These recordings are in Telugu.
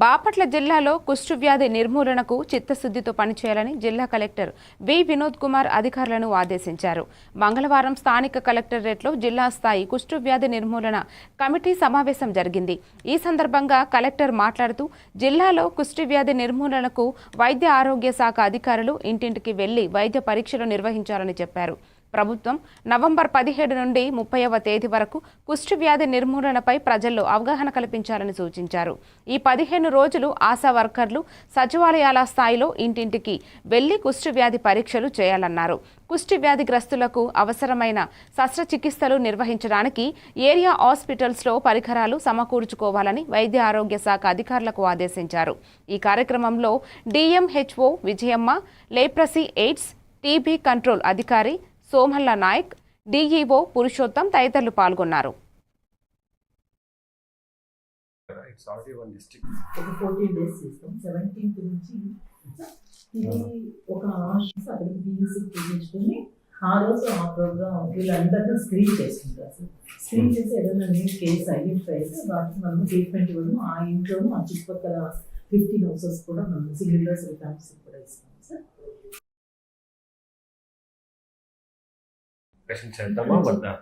బాపట్ల జిల్లాలో కుష్టు వ్యాధి నిర్మూలనకు చిత్తశుద్ధితో పనిచేయాలని జిల్లా కలెక్టర్ వి. వినోద్ కుమార్ అధికారులను ఆదేశించారు. మంగళవారం స్థానిక కలెక్టరేట్లో జిల్లా స్థాయి కుష్ఠువ్యాధి నిర్మూలన కమిటీ సమావేశం జరిగింది. ఈ సందర్భంగా కలెక్టర్ మాట్లాడుతూ జిల్లాలో కుష్ఠవ్యాధి నిర్మూలనకు వైద్య ఆరోగ్య శాఖ అధికారులు ఇంటింటికి వెళ్ళి వైద్య పరీక్షలు నిర్వహించాలని చెప్పారు. ప్రభుత్వం నవంబర్ పదిహేడు నుండి ముప్పైవ తేదీ వరకు కుష్టి వ్యాధి నిర్మూలనపై ప్రజల్లో అవగాహన కల్పించాలని సూచించారు. ఈ పదిహేను రోజులు ఆశా వర్కర్లు సచివాలయాల స్థాయిలో ఇంటింటికి వెళ్ళి కుష్టి వ్యాధి పరీక్షలు చేయాలన్నారు. కుష్టి వ్యాధిగ్రస్తులకు అవసరమైన శస్త్రచికిత్సలు నిర్వహించడానికి ఏరియా హాస్పిటల్స్లో పరికరాలు సమకూర్చుకోవాలని వైద్య ఆరోగ్య శాఖ అధికారులకు ఆదేశించారు. ఈ కార్యక్రమంలో DMHO Vijayamma leprosy AIDS TB control అధికారి సోమల్ల నాయక్ డీఈఓ పురుషోత్తం తదితరులు పాల్గొన్నారు. ఒక ఫోర్టీన్ డేస్ చేస్తాం సెవెంటీన్త్ నుంచి ఒక అక్కడికి ఆ రోజు ఆ ప్రోగ్రామ్ వీళ్ళందరినీ స్క్రీన్ చేసుకుంటారు సార్ స్క్రీన్ చేసి ఏదైనా న్యూ కేసు ఐడెంటిఫై అయితే వాటికి మనం ట్రీట్మెంట్ ఇవ్వడం ఆ ఇంట్లోనూ ఆ చుట్టుపక్కల ఫిఫ్టీన్ హౌసెస్ కూడా మనం సింగిల్ రిటర్న్స్ కూడా ఇస్తాం డిస్కషన్ చేద్దామా? వద్దా?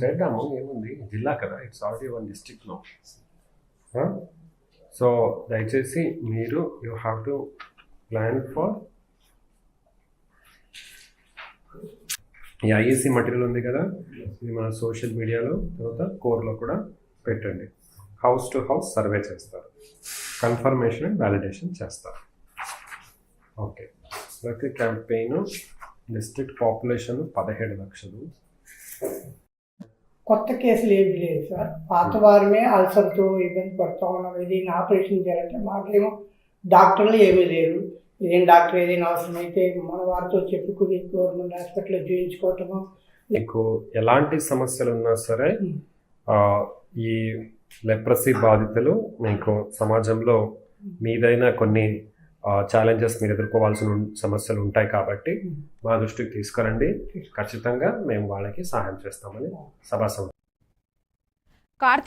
చేద్దాము ఏముంది? జిల్లా కదా ఇట్స్ ఆల్రెడీ వన్ డిస్టిక్లో సో దయచేసి మీరు you have to plan for ఈ ఐఏసీ మటీరియల్ ఉంది కదా? ఇది మన సోషల్ మీడియాలో తర్వాత కోర్లో కూడా పెట్టండి. హౌస్ టు హౌస్ సర్వే చేస్తారు. కన్ఫర్మేషన్ అండ్ వ్యాలిడేషన్ చేస్తారు. ఓకే ప్రతి క్యాంపెయిన్ డిస్ట్రిక్ట్ పాపులేషన్ పదిహేడు లక్షలు. కొత్త కేసులు ఏమి లేదు సార్. పాత వారమే అల్సర్తో ఇబ్బంది పడుతూ ఉన్నాం. ఏదైనా ఆపరేషన్ చేయాలంటే మాకేమో డాక్టర్లు ఏమీ లేరు. ఏదైనా డాక్టర్ ఏదైనా అవసరమైతే మన వారితో చెప్పుకుని గవర్నమెంట్ హాస్పిటల్లో చూయించుకోవటము. మీకు ఎలాంటి సమస్యలు ఉన్నా సరే ఈ లెప్రసీ బాధితులు మీకు సమాజంలో మీదైన కొన్ని ఛాలెంజెస్ మీరు ఎదుర్కోవాల్సిన సమస్యలు ఉంటాయి కాబట్టి మా దృష్టికి తీసుకురండి. ఖచ్చితంగా మేము వాళ్ళకి సహాయం చేస్తామని సభా కార్తీక్